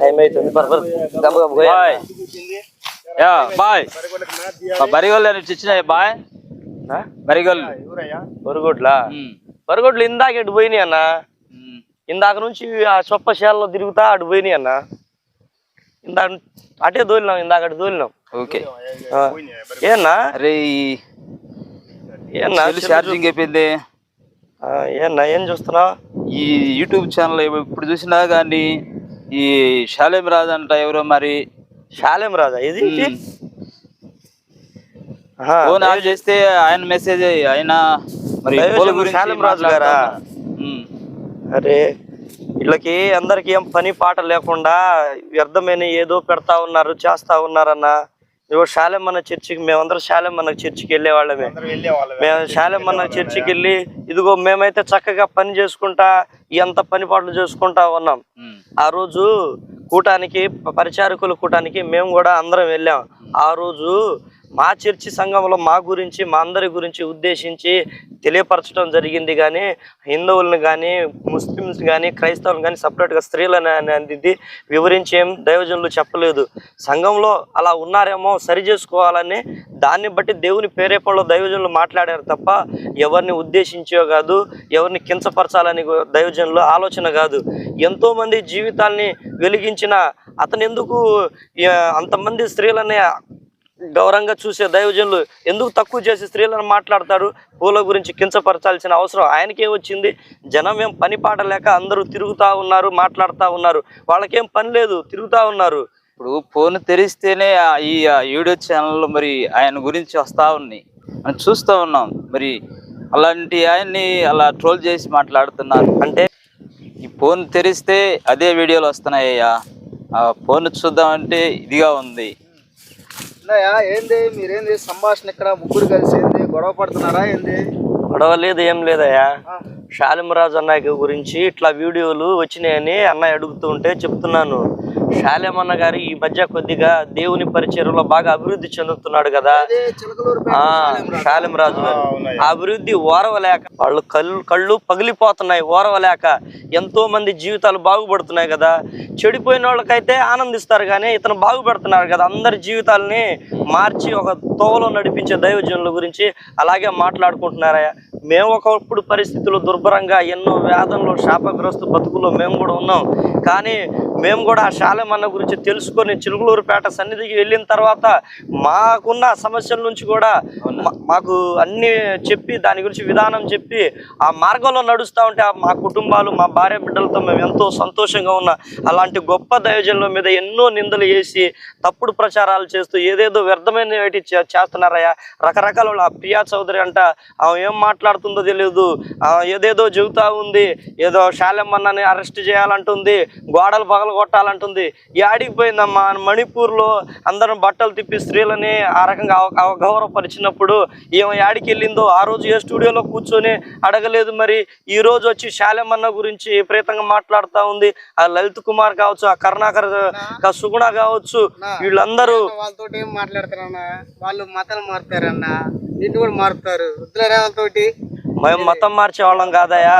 Time అవుతుంది. పర్పర్ గబ గబ పోయి. బాయ్. యా బాయ్. బరిగొల్లు అని ఇచ్చినాయి బాయ్? బరిగొల్లు బొరుగుడ్లా? బొరుగుడ్లు ఇందాక ఎటు పోయినాయి అన్న. ఇందాక నుంచి ఆ చొప్ప శాలలో తిరుగుతా అటు పోయినాయి అన్న. ఇందాక అటే దోలినాం ఇందాక అటు దోలినాం. ఓకే. ఆ. ఏన్నా అరే ఏన్నా ఛార్జింగ్ అయిపోయింది. ఆ, ఏన్నా ఏం చూస్తున్నావు? ఈ యూట్యూబ్ ఛానల్ ఇప్పుడు చూసినా కానీ ఈ శాలేం రాజు అంట ఎవరో మరి? శాలేం రాదా ఇది ఫోన్ ఆన్ చేస్తే ఆయన మెసేజ్ ఆయన మరి శాలేం రాజు గారా? అరే వీళ్ళకి అందరికి ఏం పని పాట లేకుండా వ్యర్థమైన ఏదో పెడతా ఉన్నారు చేస్తా ఉన్నారన్న. ఇదిగో శాలెమ్మన్న చర్చికి మేమందరం శాలెమ్మన్న చర్చికి వెళ్ళే వాళ్ళమే మేము శాలెమ్మన్న చర్చికి వెళ్ళి ఇదిగో మేమైతే చక్కగా పని చేసుకుంటా ఎంత పని పాటలు చేసుకుంటా ఉన్నాం. ఆ రోజు కూటానికి పరిచారకుల కూటానికి మేము కూడా అందరం వెళ్ళాం. ఆ రోజు మా చర్చి సంఘంలో మా గురించి మా అందరి గురించి ఉద్దేశించి తెలియపరచడం జరిగింది కానీ హిందువులను కానీ ముస్లిమ్స్ కానీ క్రైస్తవులను కానీ సపరేట్గా స్త్రీలను అనేది వివరించి ఏం దైవజనులు చెప్పలేదు. సంఘంలో అలా ఉన్నారేమో సరి చేసుకోవాలని దాన్ని బట్టి దేవుని ప్రేరేపణలో దైవజనులు మాట్లాడారు తప్ప ఎవరిని ఉద్దేశించో కాదు ఎవరిని కించపరచాలని దైవజనులు ఆలోచన కాదు. ఎంతోమంది జీవితాల్ని వెలిగించిన అతను ఎందుకు అంతమంది స్త్రీలని గౌరవంగా చూసే దైవజనులు ఎందుకు తక్కువ చేసి స్త్రీలను మాట్లాడతారు? పూల గురించి కించపరచాల్సిన అవసరం ఆయనకే వచ్చింది. జనం ఏం పని పాట లేక అందరూ తిరుగుతా ఉన్నారు మాట్లాడుతూ ఉన్నారు. వాళ్ళకేం పని లేదు తిరుగుతా ఉన్నారు. ఇప్పుడు ఫోన్ తెరిస్తేనే ఈ యూట్యూబ్ ఛానల్లో మరి ఆయన గురించి వస్తా ఉన్నాయి. మనం చూస్తూ ఉన్నాం. మరి అలాంటి ఆయన్ని అలా ట్రోల్ చేసి మాట్లాడుతున్నారు. అంటే? ఈ ఫోన్ తెరిస్తే అదే వీడియోలు వస్తున్నాయ్యా ఫోన్ చూద్దామంటే ఇదిగా ఉంది. ఉన్నాయా? ఏంది? మీరేంది సంభాషణ ఇక్కడ ముగ్గురు కలిసి ఏంది? గొడవ పడుతున్నారా ఏంది? గొడవ లేదు ఏం లేదయ్యా. శాలిమరాజు అన్నయ్య గురించి ఇట్లా వీడియోలు వచ్చినాయని అన్నయ్య అడుగుతూ ఉంటే చెప్తున్నాను. శాలేం అన్న గారు ఈ మధ్య కొద్దిగా దేవుని పరిచయంలో బాగా అభివృద్ధి చెందుతున్నాడు కదా. శాలిమరాజు. గారు. ఆ అభివృద్ధి ఓరవలేక వాళ్ళు కళ్ళు కళ్ళు పగిలిపోతున్నాయి ఓరవలేక ఎంతో మంది జీవితాలు బాగుపడుతున్నాయి కదా. చెడిపోయిన వాళ్ళకైతే ఆనందిస్తారు కానీ ఇతను బాగుపడుతున్నారు కదా. అందరి జీవితాలని మార్చి ఒక తోవలో నడిపించే దైవజనుల గురించి అలాగే మాట్లాడుకుంటున్నారా మేము ఒకప్పుడు పరిస్థితులు దుర్భరంగా ఎన్నో వేదనలు శాపగ్రస్తు బతుకుల్లో మేము కూడా ఉన్నాం. కానీ మేము కూడా ఆ శాలమన్న గురించి తెలుసుకొని చిలుగులూరుపేట సన్నిధికి వెళ్ళిన తర్వాత మాకున్న సమస్యల నుంచి కూడా మాకు అన్ని చెప్పి దాని గురించి విధానం చెప్పి ఆ మార్గంలో నడుస్తూ ఉంటే ఆ మా కుటుంబాలు మా భార్య బిడ్డలతో మేము ఎంతో సంతోషంగా ఉన్నా అలాంటి గొప్ప దైవజనుల మీద ఎన్నో నిందలు వేసి తప్పుడు ప్రచారాలు చేస్తూ ఏదేదో వ్యర్థమైన వాటి చేస్తున్నారయ్యా. రకరకాల ఆ ప్రియా చౌదరి అంట ఆమె ఏం మాట్లాడుతుందో తెలియదు ఏదేదో చెబుతా ఉంది. ఏదో శాలెమ్మన్నని అరెస్ట్ చేయాలంటుంది. గోడలు పగల కొట్టాలంటుంది. యాడికి పోయిందమ్మా మణిపూర్లో అందరం బట్టలు తిప్పి స్త్రీలని ఆ రకంగా అవ- అగౌరవపరిచినప్పుడు ఈమె యాడికి వెళ్ళిందో ఆ రోజు ఏ స్టూడియోలో కూర్చొని అడగలేదు మరి. ఈ రోజు వచ్చి శాలెమ్మన్న గురించి విపరీతంగా మాట్లాడుతూ ఉంది. ఆ లలిత్ కుమార్ కావచ్చు ఆ కరుణాకర్ సుగుణ కావచ్చు వీళ్ళందరూ వాళ్ళతో ఏం మాట్లాడతారన్నా వాళ్ళు మతాలు మారుతారన్న? నిన్ను కూడా మారుతారు. వద్దులేరా వాళ్ళతోటి. మేము మతం మార్చే వాళ్ళం కాదయా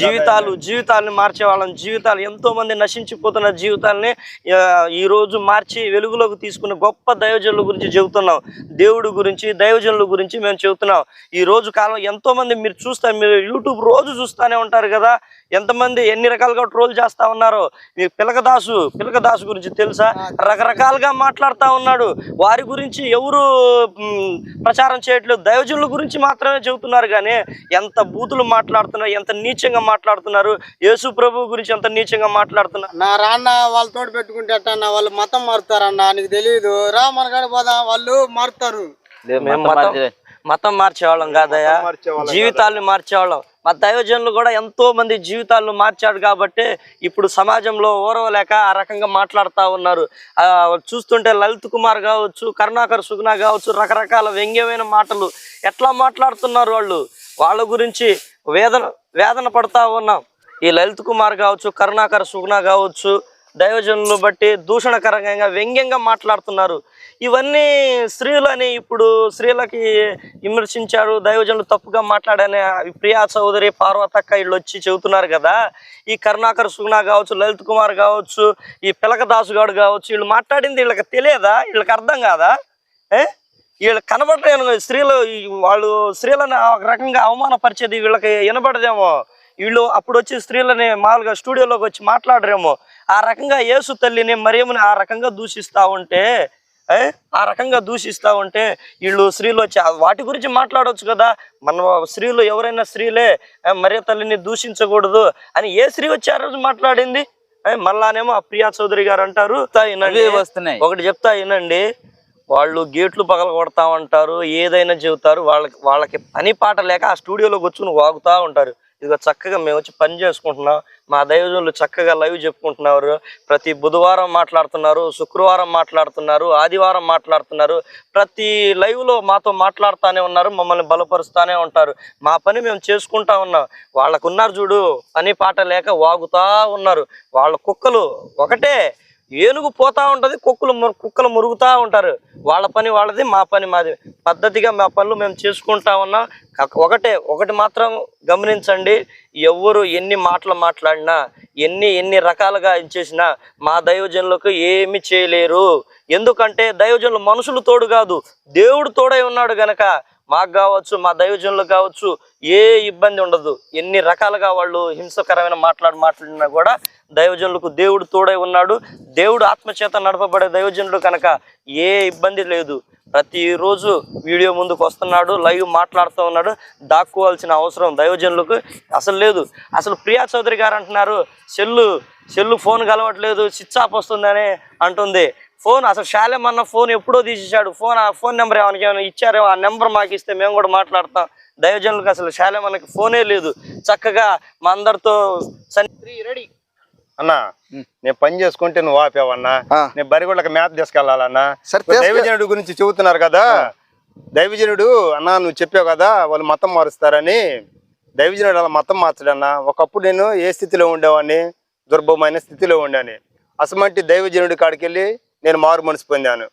జీవితాలు జీవితాలను మార్చే వాళ్ళం జీవితాలు ఎంతో మంది నశించిపోతున్న జీవితాలని ఈ రోజు మార్చి వెలుగులోకి తీసుకున్న గొప్ప దైవజనుల గురించి చెబుతున్నాం. దేవుడి గురించి దైవజనుల గురించి మేము చెబుతున్నాం. ఈ రోజు కాలం ఎంతో మంది మీరు చూస్తారు మీరు యూట్యూబ్ రోజు చూస్తూనే ఉంటారు కదా. ఎంతమంది ఎన్ని రకాలుగా ట్రోల్ చేస్తా ఉన్నారో? మీ పిలకదాసు పిలకదాసు గురించి తెలుసా? రకరకాలుగా మాట్లాడుతూ ఉన్నాడు. వారి గురించి ఎవరు ప్రచారం చేయట్లేదు. దైవజనుల గురించి మాత్రమే చెబుతున్నారు కానీ ఎంత బూతులు మాట్లాడుతున్నారు ఎంత నీచంగా మాట్లాడుతున్నారు యేసు ప్రభు గురించి ఎంత నీచంగా మాట్లాడుతున్నారు? నా రాన్న వాళ్ళతోటి పెట్టుకుంటే అట్టన్న వాళ్ళు మతం మారుతారన్న నీకు తెలియదు రా మన కాడ పోదా వాళ్ళు మారుతారు. మతం మతం మార్చేవాళ్ళం కాదయ్యా. జీవితాలను మార్చేవాళ్ళం. మా దైవజనులు కూడా ఎంతో మంది జీవితాలను మార్చాడు కాబట్టి ఇప్పుడు సమాజంలో ఓరవలేక ఆ రకంగా మాట్లాడుతూ ఉన్నారు. చూస్తుంటే లలిత్ కుమార్ కావచ్చు కరుణాకర్ సుగుణ కావచ్చు రకరకాల వ్యంగ్యమైన మాటలు. ఎట్లా మాట్లాడుతున్నారు వాళ్ళు? వాళ్ళ గురించి వేదన వేదన పడతా ఉన్నాం. ఈ లలిత్ కుమార్ కావచ్చు కరుణాకర్ సుగుణ కావచ్చు దైవజనులు బట్టి దూషణకరంగా వ్యంగ్యంగా మాట్లాడుతున్నారు. ఇవన్నీ స్త్రీలని ఇప్పుడు స్త్రీలకి విమర్శించారు దైవజనులు తప్పుగా మాట్లాడని ప్రియా చౌదరి పార్వతక్క వీళ్ళు వచ్చి చెబుతున్నారు కదా. ఈ కరుణాకర్ సుగుణ కావచ్చు లలిత్ కుమార్ కావచ్చు ఈ పిలక దాసుగాడు కావచ్చు వీళ్ళు మాట్లాడింది వీళ్ళకి తెలియదా? వీళ్ళకి అర్థం కాదా? ఏ? వీళ్ళు కనబడలేను స్త్రీలు వాళ్ళు స్త్రీలను ఒక రకంగా అవమానపరిచేది వీళ్ళకి వినబడదేమో. వీళ్ళు అప్పుడు వచ్చి స్త్రీలని మామూలుగా స్టూడియోలోకి వచ్చి మాట్లాడరేమో. ఆ రకంగా యేసు తల్లిని మరియమ్మని ఆ రకంగా దూషిస్తా ఉంటే? ఆ రకంగా దూషిస్తా ఉంటే వీళ్ళు స్త్రీలు వచ్చి వాటి గురించి మాట్లాడవచ్చు కదా. మన స్త్రీలు ఎవరైనా స్త్రీలే మరియ తల్లిని దూషించకూడదు అని ఏ స్త్రీ వచ్చి ఆ రోజు మాట్లాడింది? మళ్ళానేమో ఆ ప్రియా చౌదరి గారు అంటారు వస్తున్నాయి. ఒకటి చెప్తా వినండి. వాళ్ళు గేట్లు పగల కొడతామంటారు ఏదైనా చెబుతారు వాళ్ళకి వాళ్ళకి పని పాట లేక ఆ స్టూడియోలో కూర్చుని వాగుతా ఉంటారు. ఇదిగో చక్కగా మేము వచ్చి పని చేసుకుంటున్నాం. మా దైవజనులు చక్కగా లైవ్ చెప్పుకుంటున్నారు. ప్రతి బుధవారం మాట్లాడుతున్నారు శుక్రవారం మాట్లాడుతున్నారు ఆదివారం మాట్లాడుతున్నారు. ప్రతి లైవ్లో లో మాతో మాట్లాడుతానే ఉన్నారు మమ్మల్ని బలపరుస్తూనే ఉంటారు. మా పని మేము చేసుకుంటా ఉన్నాం. వాళ్ళకున్నారు చూడు పని పాట లేక వాగుతా ఉన్నారు. వాళ్ళ కుక్కలు ఒకటే. ఏనుగు పోతా ఉంటుంది కుక్కలు కుక్కలు మురుగుతూ ఉంటారు. వాళ్ళ పని వాళ్ళది మా పని మాది. పద్ధతిగా మా పనులు మేము చేసుకుంటా ఉన్నాం. ఒకటే ఒకటి మాత్రం గమనించండి. ఎవరు ఎన్ని మాటలు మాట్లాడినా ఎన్ని ఎన్ని రకాలుగా ఇచ్చేసినా మా దైవజనులకు ఏమి చేయలేరు. ఎందుకంటే దైవజనులు మనుషులు తోడు కాదు. దేవుడు తోడై ఉన్నాడు గనక మాకు కావచ్చు మా దైవజనులకు కావచ్చు ఏ ఇబ్బంది ఉండదు. ఎన్ని రకాలుగా వాళ్ళు హింసకరమైన మాట్లాడి మాట్లాడినా కూడా దైవజనులకు దేవుడు తోడై ఉన్నాడు. దేవుడు ఆత్మచేత నడపబడే దైవజనులు కనుక ఏ ఇబ్బంది లేదు. ప్రతిరోజు వీడియో ముందుకు వస్తున్నాడు లైవ్ మాట్లాడుతూ ఉన్నాడు. దాక్కోవాల్సిన అవసరం దైవజనులకు అసలు లేదు. అసలు ప్రియా చౌదరి గారు అంటున్నారు సెల్లు సెల్లు ఫోన్ కలవట్లేదు స్విచ్ ఆఫ్ వస్తుందని అంటుంది. ఫోన్ అసలు శాలెం అన్న ఫోన్ ఎప్పుడో తీసేశాడు. ఫోన్ ఆ ఫోన్ నెంబర్ ఏమైనా ఏమైనా ఇచ్చారేమో ఆ నెంబర్ మాకు ఇస్తే మేము కూడా మాట్లాడతాం. దైవజనులకు అసలు శాలెం మనకి ఫోనే లేదు. చక్కగా మా అందరితో సన్ని రెడీ. అన్నా నేను పని చేసుకుంటే నువ్వు ఆపావన్నా. నేను బరిగొళ్ళకి మేత తీసుకెళ్ళాలన్నా సరే, దైవజనుడు గురించి చెబుతున్నారు కదా. దైవజనుడు అన్నా నువ్వు చెప్పావు కదా వాళ్ళు మతం మారుస్తారని. దైవజనుడు అలా మతం మార్చడన్నా ఒకప్పుడు నేను ఏ స్థితిలో ఉండేవాడిని? దుర్భమైన స్థితిలో ఉండాను అసమంటి దైవజనుడి కాడికి వెళ్ళి నేను మారు మనసు పొందాను.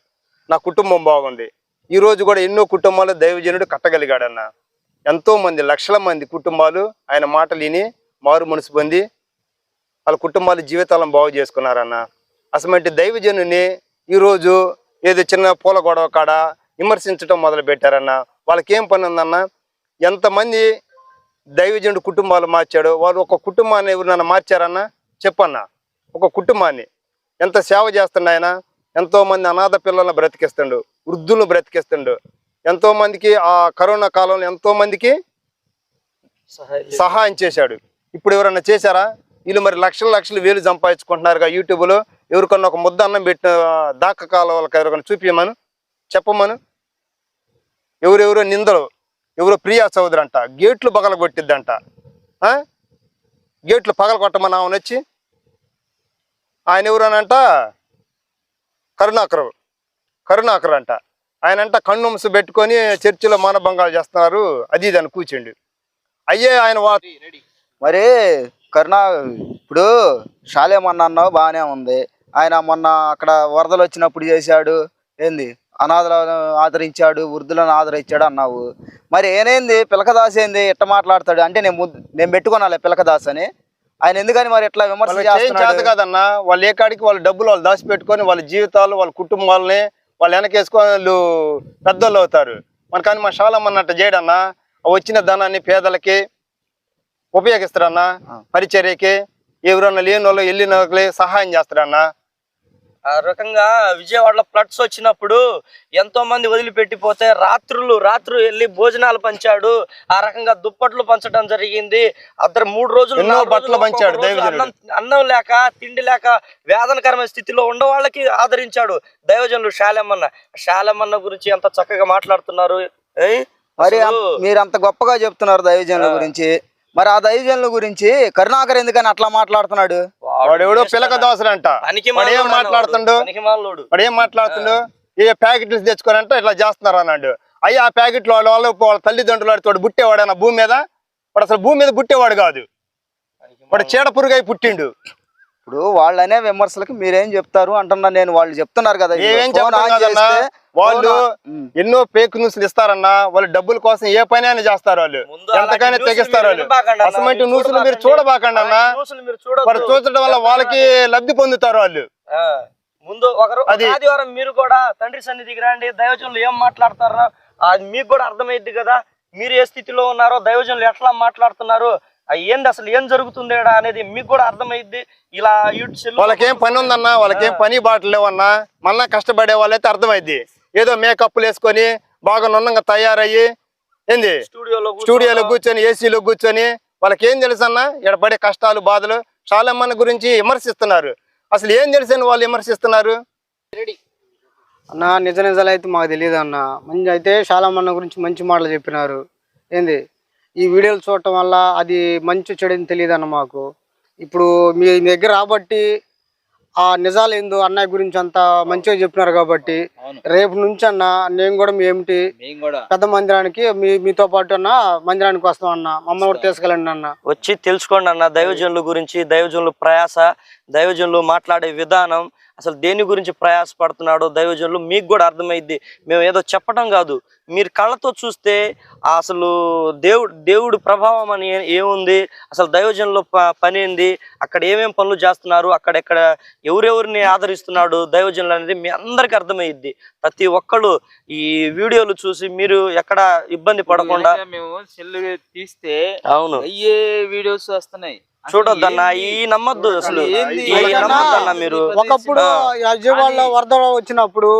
నా కుటుంబం బాగుంది. ఈ రోజు కూడా ఎన్నో కుటుంబాలు దైవజనుడు కట్టగలిగాడన్న. ఎంతో మంది లక్షల మంది కుటుంబాలు ఆయన మాటలు విని మారు మనసు పొంది వాళ్ళ కుటుంబాల జీవితాలను బాగు చేసుకున్నారన్న. అసలు దైవజనుని ఈరోజు ఏదో చిన్న పూల గొడవ కాడ విమర్శించడం మొదలు పెట్టారన్న వాళ్ళకి ఏం పని ఉందన్న ఎంతమంది దైవజనుడు కుటుంబాలు మార్చాడు వాళ్ళు ఒక కుటుంబాన్ని ఎవరినైనా మార్చారన్న? చెప్పన్న. ఒక కుటుంబాన్ని. ఎంత సేవ చేస్తుండ ఆయన ఎంతో మంది అనాథ పిల్లలను బ్రతికిస్తుండు వృద్ధులను బ్రతికిస్తుండు. ఎంతో మందికి ఆ కరోనా కాలంలో ఎంతో మందికి సహాయం చేశాడు. ఇప్పుడు ఎవరన్నా చేశారా? వీళ్ళు మరి లక్షల లక్షలు వేలు సంపాదించుకుంటున్నారుగా యూట్యూబ్లో. ఎవరికన్నా ఒక ముద్ద అన్నం పెట్టిన దాక కాలం వాళ్ళకి ఎవరికన్నా చూపించమను చెప్పమను? ఎవరెవరో నిందలు ఎవరో ప్రియా చౌదరి అంట గేట్లు పగల కొట్టిద్దంట ఆ? గేట్లు పగల కొట్టమని ఆమెను వచ్చి ఆయన ఎవరనంట? కరుణాకరు కరుణాకర్ అంట. ఆయన అంట కన్నుంసు పెట్టుకొని చర్చిలో మానభంగాలు చేస్తున్నారు. అది ఇది అని కూర్చుండు. అయ్యే ఆయన వా మరి కరుణా ఇప్పుడు శాలేమన్న అన్నావు బాగానే ఉంది. ఆయన మొన్న అక్కడ వరదలు వచ్చినప్పుడు చేశాడు. ఏంది? అనాథలను ఆదరించాడు వృద్ధులను ఆదరించాడు అన్నావు. మరి ఏనేంది? పిలకదాస్ ఏంది ఎట్ట మాట్లాడతాడు? అంటే నేను నేను పెట్టుకున్నాలే పిలకదాస్ అని ఆయన ఎందుకని మరి ఎట్లా విమర్శ చేత కాదన్నా వాళ్ళు ఏ కాడికి వాళ్ళ డబ్బులు వాళ్ళు దాచిపెట్టుకొని వాళ్ళ జీవితాలు వాళ్ళ కుటుంబాలని వాళ్ళు వెనకేసుకొని వాళ్ళు పెద్దోళ్ళు అవుతారు. మన కానీ మా శాలం అన్నట్టు చేయడన్నా వచ్చిన ధనాన్ని పేదలకి ఉపయోగిస్తారన్నా పరిచర్యకి ఎవరన్నా లేని వాళ్ళు వెళ్ళిన సహాయం చేస్తారన్నా ఆ రకంగా విజయవాడలో ఫ్లడ్స్ వచ్చినప్పుడు ఎంతో మంది వదిలిపెట్టిపోతే రాత్రులు రాత్రులు వెళ్ళి భోజనాలు పంచాడు. ఆ రకంగా దుప్పట్లు పంచడం జరిగింది. అద్దరు మూడు రోజులు బట్టలు పంచాడు. అన్నం అన్నం లేక తిండి లేక వేదనకరమైన స్థితిలో ఉన్న వాళ్ళకి ఆదరించాడు దైవజనులు శాలెమ్మన్న. శాలెమ్మన్న గురించి ఎంత చక్కగా మాట్లాడుతున్నారు? మరి మీరు అంత గొప్పగా చెప్తున్నారు దైవజనుల గురించి. మరి ఆ దైవజనుల గురించి కరుణాకర్ ఎందుకని అట్లా మాట్లాడుతున్నాడు? వాడు ఎవడో పిలక వాడు ఏం మాట్లాడుతుండు. వాడు ఏం మాట్లాడుతుండు ఏ ప్యాకెట్లు తెచ్చుకోరంటే ఇట్లా చేస్తున్నారు అన్నాడు. అయ్యా ఆ ప్యాకెట్లు వాళ్ళ వాళ్ళు వాళ్ళ తల్లిదండ్రులు వాడితో వాడు పుట్టేవాడు భూమి మీద? వాడు అసలు భూమి మీద పుట్టేవాడు కాదు. వాడు చీడ పురుగై పుట్టిండు. ఇప్పుడు వాళ్ళనే విమర్శలకి మీరేం చెప్తారు అంటున్నా నేను. వాళ్ళు చెప్తున్నారు కదా వాళ్ళు. ఎన్నో ఫేక్ న్యూస్లు ఇస్తారన్నా వాళ్ళు డబ్బుల కోసం ఏ పని అయినా చేస్తారు వాళ్ళు. ఎంతకైనా తెగిస్తారు వాళ్ళు. అసలు మీరు న్యూస్లు మీరు చూడబాకండి. అన్న మీరు. వారు చూడటం వల్ల వాళ్ళకి లబ్ధి పొందుతారు వాళ్ళు. ముందు ఒకరు ఆదివారం మీరు కూడా తండ్రి సన్నిధికి రండి. దైవజనులు ఏం మాట్లాడతారో అది మీకు కూడా అర్థమైద్ది కదా. మీరు ఏ స్థితిలో ఉన్నారో దైవజనులు ఎట్లా మాట్లాడుతున్నారు ఏంది అసలు ఏం జరుగుతుంది అనేది మీకు కూడా అర్థమైద్ది. ఇలా వాళ్ళకేం పని ఉందన్నా వాళ్ళకేం పని బాటలు లేవన్నా మళ్ళా కష్టపడే వాళ్ళైతే అర్థమైద్ది. ఏదో మేకప్లు వేసుకొని బాగా నున్నంగా తయారయ్యి ఏంది? స్టూడియోలో స్టూడియోలో కూర్చొని ఏసీలో కూర్చొని వాళ్ళకి ఏం తెలుసు అన్న ఇక్కడ పడే కష్టాలు బాధలు చాలా మంది గురించి విమర్శిస్తున్నారు. అసలు ఏం తెలుసని వాళ్ళు విమర్శిస్తున్నారు? అన్న నిజ నిజాలు అయితే మాకు తెలియదు అన్న. మంచి అయితే చాలా మంది గురించి మంచి మాటలు చెప్పినారు. ఏంది? ఈ వీడియోలు చూడటం వల్ల అది మంచి చెడు తెలియదు అన్న మాకు. ఇప్పుడు మీ దగ్గర రాబట్టి ఆ నిజాలు ఏందో అన్నయ్య గురించి అంత మంచిగా చెప్పినారు కాబట్టి రేపు నుంచి అన్న నేను కూడా మీ ఏమిటి పెద్ద మందిరానికి మీ మీతో పాటు అన్న మందిరానికి వస్తాం అన్న. మమ్మల్ని కూడా తీసుకెళ్ళండి అన్న. వచ్చి తెలుసుకోండి అన్న దైవజనుల గురించి దైవజనుల ప్రయాస దైవజనులు మాట్లాడే విధానం అసలు దేని గురించి ప్రయాస పడుతున్నాడో దైవజనులు మీకు కూడా అర్థమైద్ది. మేము ఏదో చెప్పడం కాదు. మీరు కళ్ళతో చూస్తే అసలు దేవుడు దేవుడు ప్రభావం అని ఏముంది? అసలు దైవజనుల పని ఏంది? అక్కడ ఏమేం పనులు చేస్తున్నారు? అక్కడెక్కడ ఎవరెవరిని ఆదరిస్తున్నాడు దైవజనులు అనేది మీ అందరికి అర్థమైద్ది. ప్రతి ఒక్కళ్ళు ఈ వీడియోలు చూసి మీరు ఎక్కడ ఇబ్బంది పడకుండా మేము సెల్ తీస్తే అవును. అయ్యే వీడియోస్ వస్తున్నాయి. చూడొద్దన్న? ఈ నమ్మద్దు అసలు. నమ్మద్దన్న మీరు. ఒకప్పుడు ఆ. విజయవాడలో వరద వచ్చినప్పుడు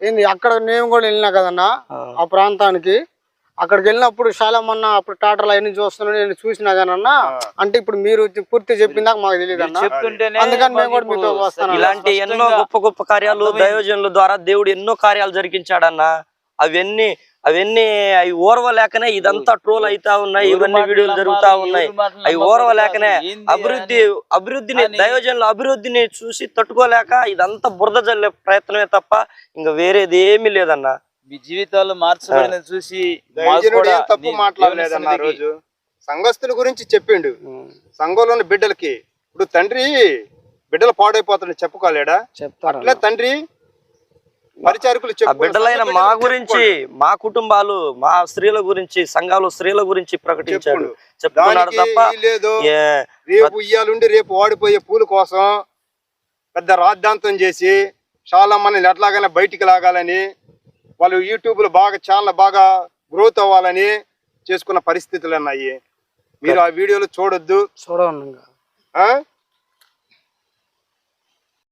ఏంది అక్కడ నేను కూడా వెళ్ళినా కదన్నా ఆ. ప్రాంతానికి. అక్కడికి వెళ్ళినప్పుడు చాలా మొన్న అప్పుడు టాటర్లు అవన్నీ చూస్తున్నా నేను చూసినా కానన్నా అంటే ఇప్పుడు మీరు పూర్తి చెప్పిందాక మాకు తెలియదు అందుకని మేము కూడా మీతో. ఇలాంటి ఎన్నో గొప్ప గొప్ప కార్యాలు. దైవజనుల ద్వారా దేవుడు ఎన్నో కార్యాలు జరిగించాడన్న. అవన్నీ అవన్నీ అవి ఓర్వలేకనే ఇదంతా ట్రోల్ అవుతా ఉన్నాయి ఇవన్నీ వీడియోలు జరుగుతా ఉన్నాయి. అవి ఓర్వలేకనే అభివృద్ధి. అభివృద్ధిని దైవజనుల అభివృద్ధిని చూసి తట్టుకోలేక ఇదంతా బురద జల్లే ప్రయత్నమే తప్ప ఇంకా వేరేది ఏమీ లేదన్న. మీ జీవితాలు మార్చబడిన చూసి తప్పు మాట్లాడలేదన్న రోజు. సంఘస్థుల గురించి చెప్పిండు. సంఘంలో ఉన్న బిడ్డలకి. ఇప్పుడు తండ్రి బిడ్డలు పాడైపోతాడు చెప్పుకోలేడా? అట్లే తండ్రి పరిచారకులు బిడ్డలైన మా గురించి. మా కుటుంబాలు మా స్త్రీల గురించి సంఘాలు స్త్రీల గురించి ప్రకటించాడు. చెప్తున్నాడు తప్ప రేపు ఇయ్యాలుండి రేపు వాడిపోయే పూల కోసం పెద్ద రాద్ధాంతం చేసి చాలా మందిని ఎట్లాగైనా బయటికి లాగాలని వాళ్ళు యూట్యూబ్లో బాగా ఛానల్ బాగా గ్రోత్ అవ్వాలని చేసుకున్న పరిస్థితులు ఉన్నాయి మీరు ఆ వీడియోలు చూడొద్దు. చూడండి